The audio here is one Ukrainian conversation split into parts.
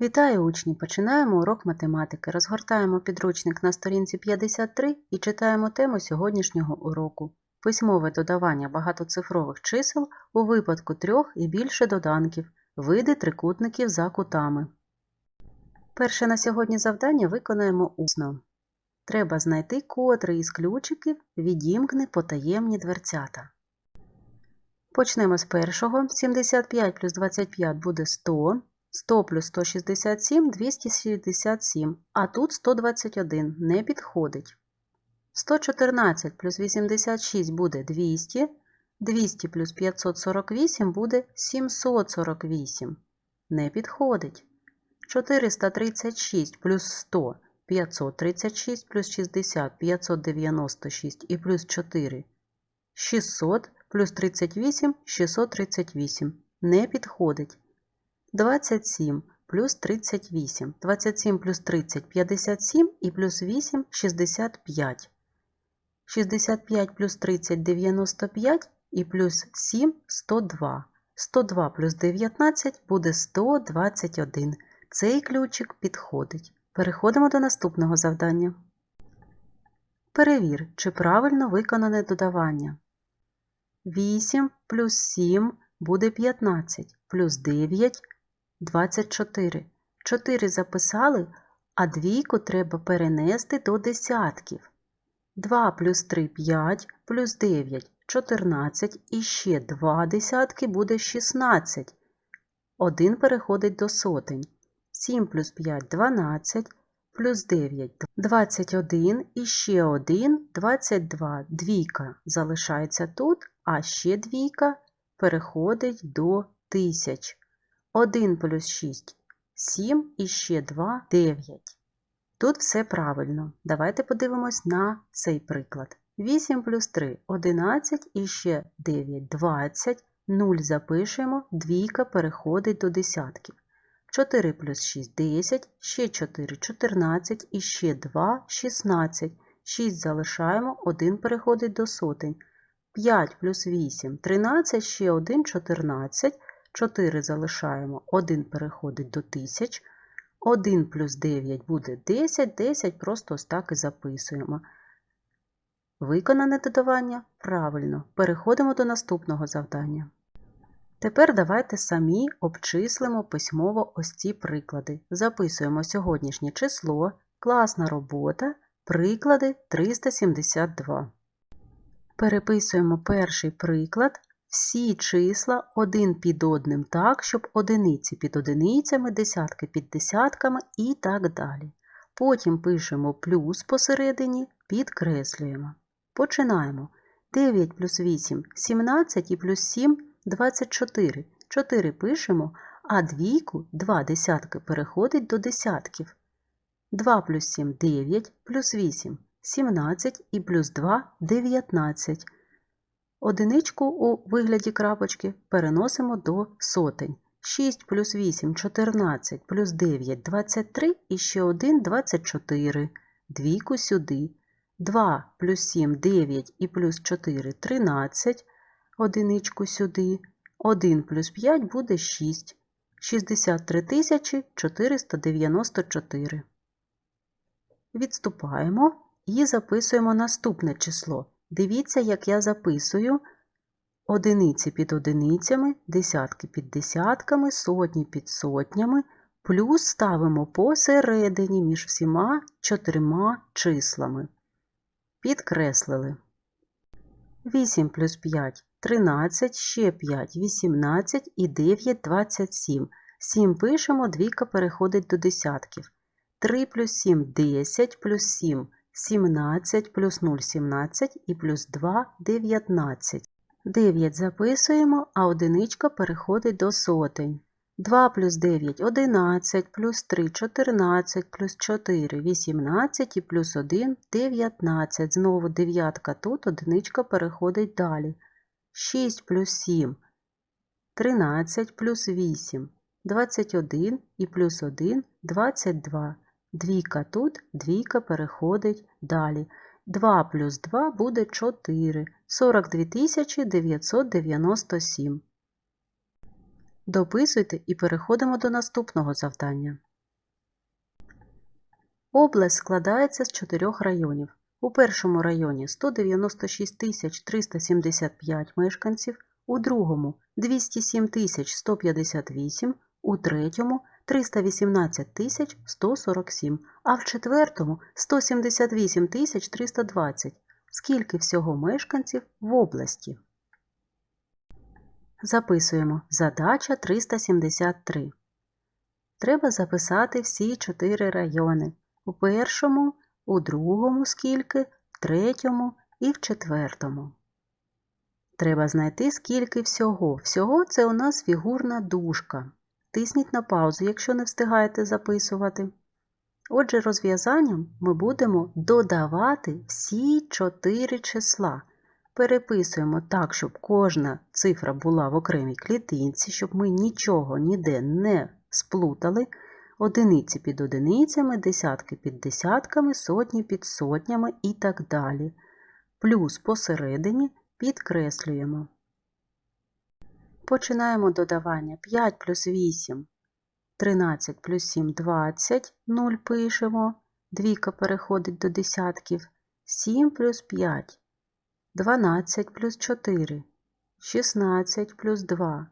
Вітаю учні! Починаємо урок математики. Розгортаємо підручник на сторінці 53 і читаємо тему сьогоднішнього уроку. Письмове додавання багатоцифрових чисел у випадку трьох і більше доданків, види трикутників за кутами. Перше на сьогодні завдання виконаємо усно. Треба знайти, котрий із ключиків відімкне потаємні дверцята. Почнемо з першого. 75 плюс 25 буде 100. 100 плюс 167 – 267, а тут 121 не підходить. 114 плюс 86 буде 200, 200 плюс 548 буде 748. Не підходить. 436 плюс 100 – 536 плюс 60 – 596 і плюс 4 – 600 плюс 38 – 638. Не підходить. 27 плюс 38. 27 плюс 30 – 57 і плюс 8 – 65. 65 плюс 30 – 95 і плюс 7 – 102. 102 плюс 19 буде 121. Цей ключик підходить. Переходимо до наступного завдання. Перевір, чи правильно виконане додавання. 8 плюс 7 буде 15, плюс 9 – 24. 4 записали, а двійку треба перенести до десятків. 2 плюс 3 – 5, плюс 9 – 14 і ще 2 десятки буде 16. 1 переходить до сотень. 7 плюс 5 – 12, плюс 9 – 21 і ще 1 – 22. Двійка залишається тут, а ще двійка переходить до тисяч. 1 плюс 6 – 7 і ще 2 – 9. Тут все правильно. Давайте подивимось на цей приклад. 8 плюс 3 – 11 і ще 9 – 20. 0 запишемо, двійка переходить до десятків. 4 плюс 6 – 10, ще 4 – 14 і ще 2 – 16. 6 залишаємо, 1 переходить до сотень. 5 плюс 8 – 13, ще 1 – 14. 4 залишаємо, 1 переходить до тисяч. 1 плюс 9 буде 10, 10 просто ось так і записуємо. Виконане додавання правильно. Переходимо до наступного завдання. Тепер давайте самі обчислимо письмово ось ці приклади. Записуємо сьогоднішнє число, класна робота, приклади 372. Переписуємо перший приклад. Всі числа один під одним так, щоб одиниці під одиницями, десятки під десятками і так далі. Потім пишемо плюс посередині, підкреслюємо. Починаємо. 9 плюс 8 – 17 і плюс 7 – 24. 4 пишемо, а двійку, два десятки переходить до десятків. 2 плюс 7 – 9, плюс 8 – 17 і плюс 2 – 19. Одиничку у вигляді крапочки переносимо до сотень. 6 плюс 8 – 14, плюс 9 – 23 і ще 1 – 24. Двійку сюди. 2 плюс 7 – 9 і плюс 4 – 13. Одиничку сюди. 1 плюс 5 буде 6. 63 494. Відступаємо і записуємо наступне число. Дивіться, як я записую одиниці під одиницями, десятки під десятками, сотні під сотнями, плюс ставимо посередині між всіма чотирма числами. Підкреслили. 8 плюс 5 – 13, ще 5 – 18 і 9 – 27. 7 пишемо, двійка переходить до десятків. 3 плюс 7 – 10, плюс 7 – 17, плюс 0 – 17 і плюс 2 – 19. 9 записуємо, а одиничка переходить до сотень. 2 плюс 9 – 11, плюс 3 – 14, плюс 4 – 18 і плюс 1 – 19. Знову дев'ятка тут, одиничка переходить далі. 6 плюс 7 – 13, плюс 8 – 21 і плюс 1 – 22. Двійка тут, двійка переходить далі. 2 плюс 2 буде 4. 42 997. Дописуйте і переходимо до наступного завдання. Область складається з чотирьох районів. У першому районі 196 375 мешканців, у другому 207 158, у третьому 318 147, а в четвертому 178 320. Скільки всього мешканців в області? Записуємо. Задача 373. Треба записати всі чотири райони. У першому, у другому скільки, в третьому і в четвертому. Треба знайти, скільки всього. Всього це у нас фігурна дужка. Тисніть на паузу, якщо не встигаєте записувати. Отже, розв'язанням ми будемо додавати всі чотири числа. Переписуємо так, щоб кожна цифра була в окремій клітинці, щоб ми нічого ніде не сплутали. Одиниці під одиницями, десятки під десятками, сотні під сотнями і так далі. Плюс посередині підкреслюємо. Починаємо додавання 5 плюс 8, 13 плюс 7 20, 0 пишемо, двійка переходить до десятків, 7 плюс 5, 12 плюс 4, 16 плюс 2,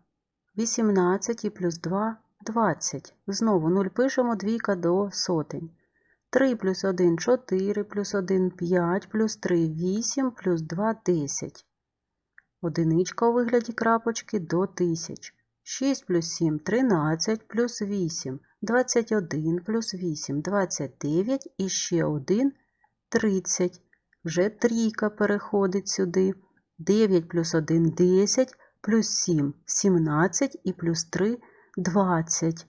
18 і плюс 2 20. Знову 0 пишемо двійка до сотень. 3 плюс 1 4, плюс 1 5, плюс 3 8, плюс 2 10. Одиничка у вигляді крапочки до тисяч. 6 плюс 7 13, плюс 8, 21 плюс 8, 29 і ще 1 30. Вже трійка переходить сюди. 9 плюс 1 10, плюс 7 17 і плюс 3 20.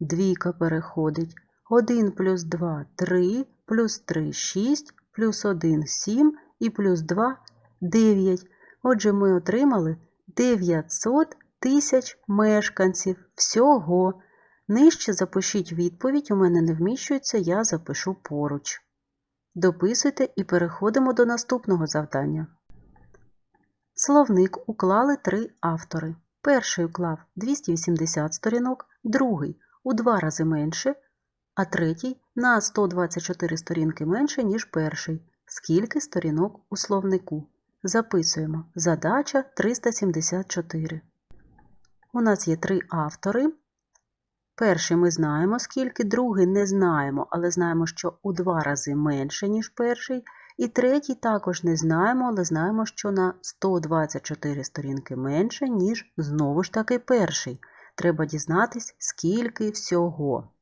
Двійка переходить. 1 плюс 2 3, плюс 3 6, плюс 1 7 і плюс 2 9. Отже, ми отримали 900 тисяч мешканців всього. Нижче запишіть відповідь, у мене не вміщується, я запишу поруч. Дописуйте і переходимо до наступного завдання. Словник уклали три автори. Перший уклав 280 сторінок, другий у два рази менше, а третій на 124 сторінки менше, ніж перший. Скільки сторінок у словнику? Записуємо. Задача 374. У нас є три автори. Перший ми знаємо, скільки, другий не знаємо, але знаємо, що у два рази менше, ніж перший. І третій також не знаємо, але знаємо, що на 124 сторінки менше, ніж знову ж таки перший. Треба дізнатись, скільки всього.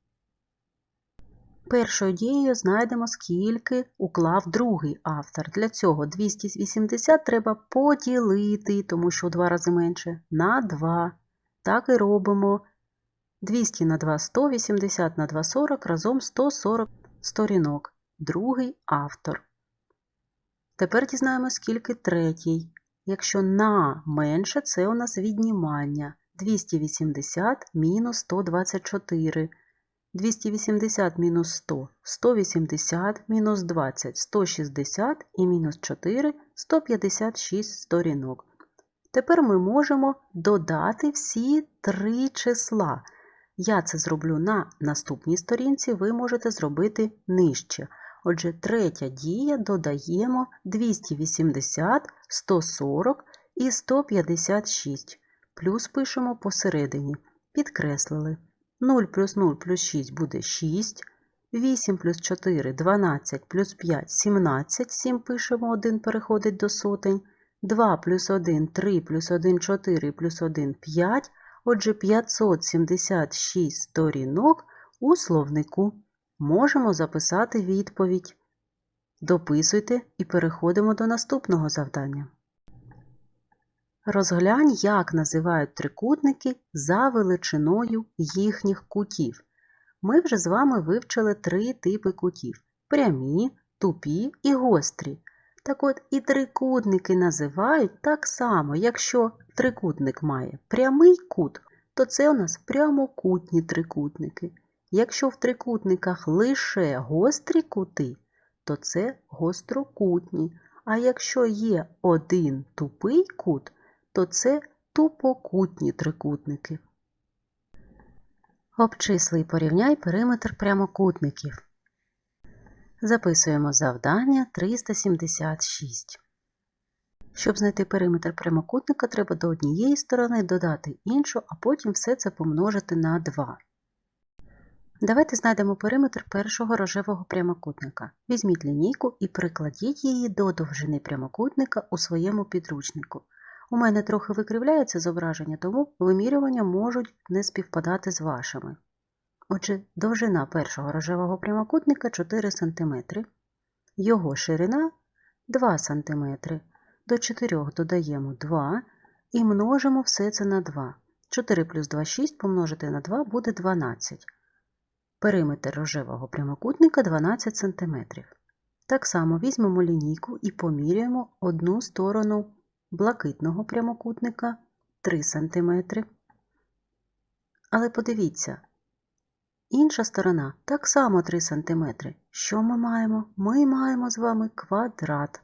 Першою дією знайдемо, скільки уклав другий автор. Для цього 280 треба поділити, тому що у два рази менше, на 2. Так і робимо. 200 на 2 180 на 2 40, разом 140 сторінок. Другий автор. Тепер дізнаємо, скільки третій. Якщо на менше, це у нас віднімання. 280 мінус 124. 280 мінус 100 180 мінус 20 160 і мінус 4 156 сторінок. Тепер ми можемо додати всі три числа. Я це зроблю на наступній сторінці, ви можете зробити нижче. Отже, третя дія додаємо 280, 140 і 156. Плюс пишемо посередині. Підкреслили. 0 плюс 0 плюс 6 буде 6. 8 плюс 4 12 плюс 5 17. 7 пишемо 1 переходить до сотень. 2 плюс 1 3 плюс 1 4 плюс 1 5. Отже, 576 сторінок у словнику. Можемо записати відповідь. Дописуйте і переходимо до наступного завдання. Розглянь, як називають трикутники за величиною їхніх кутів. Ми вже з вами вивчили три типи кутів прямі, тупі і гострі. Так от і трикутники називають так само, якщо трикутник має прямий кут, то це у нас прямокутні трикутники. Якщо в трикутниках лише гострі кути, то це гострокутні. А якщо є один тупий кут, то це тупокутні трикутники. Обчисли і порівняй периметр прямокутників. Записуємо завдання 376. Щоб знайти периметр прямокутника, треба до однієї сторони додати іншу, а потім все це помножити на 2. Давайте знайдемо периметр першого рожевого прямокутника. Візьміть лінійку і прикладіть її до довжини прямокутника у своєму підручнику. У мене трохи викривляється зображення, тому вимірювання можуть не співпадати з вашими. Отже, довжина першого рожевого прямокутника 4 см, його ширина 2 см. До 4 додаємо 2 і множимо все це на 2. 4 плюс 2 – 6 помножити на 2 буде 12. Периметр рожевого прямокутника 12 см. Так само візьмемо лінійку і поміряємо одну сторону блакитного прямокутника 3 см. Але подивіться, інша сторона так само 3 см. Що ми маємо? Ми маємо з вами квадрат.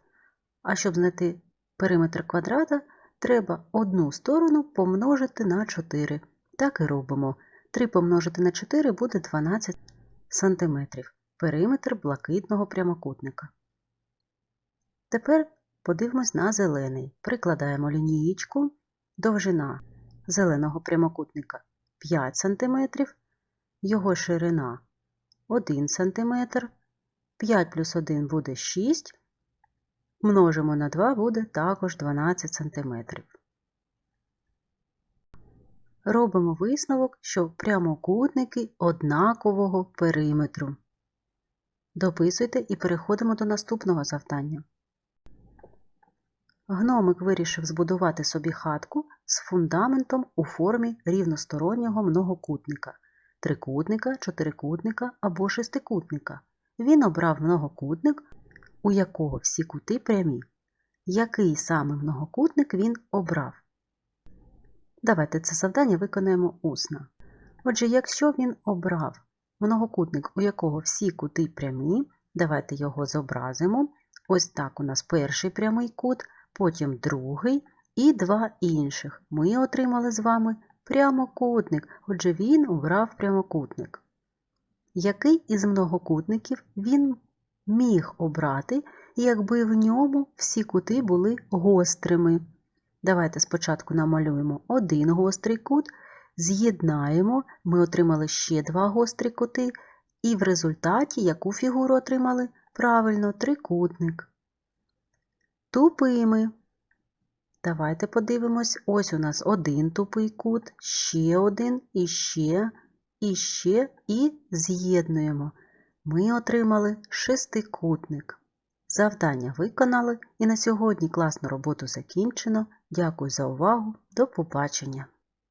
А щоб знайти периметр квадрата, треба одну сторону помножити на 4. Так і робимо. 3 помножити на 4 буде 12 см. Периметр блакитного прямокутника. Тепер подивимось на зелений. Прикладаємо лінієчку. Довжина зеленого прямокутника 5 см, його ширина 1 см. 5 плюс 1 буде 6 Множимо на 2 буде також 12 см. Робимо висновок, що прямокутники однакового периметру. Дописуйте і переходимо до наступного завдання. Гномик вирішив збудувати собі хатку з фундаментом у формі рівностороннього многокутника, трикутника, чотирикутника або шестикутника. Він обрав многокутник у якого всі кути прямі. Який саме многокутник він обрав? Давайте це завдання виконаємо усно. Отже, якщо він обрав многокутник, у якого всі кути прямі, давайте його зобразимо. Ось так у нас перший прямий кут, потім другий і два інших. Ми отримали з вами прямокутник, отже, він обрав прямокутник. Який із многокутників він міг обрати, якби в ньому всі кути були гострими. Давайте спочатку намалюємо один гострий кут, з'єднаємо, ми отримали ще два гострі кути, і в результаті яку фігуру отримали? Правильно, трикутник. Тупими. Давайте подивимось, ось у нас один тупий кут, ще один, і ще, і ще, і з'єднуємо ми отримали шестикутник. Завдання виконали і на сьогодні класну роботу закінчено. Дякую за увагу. До побачення!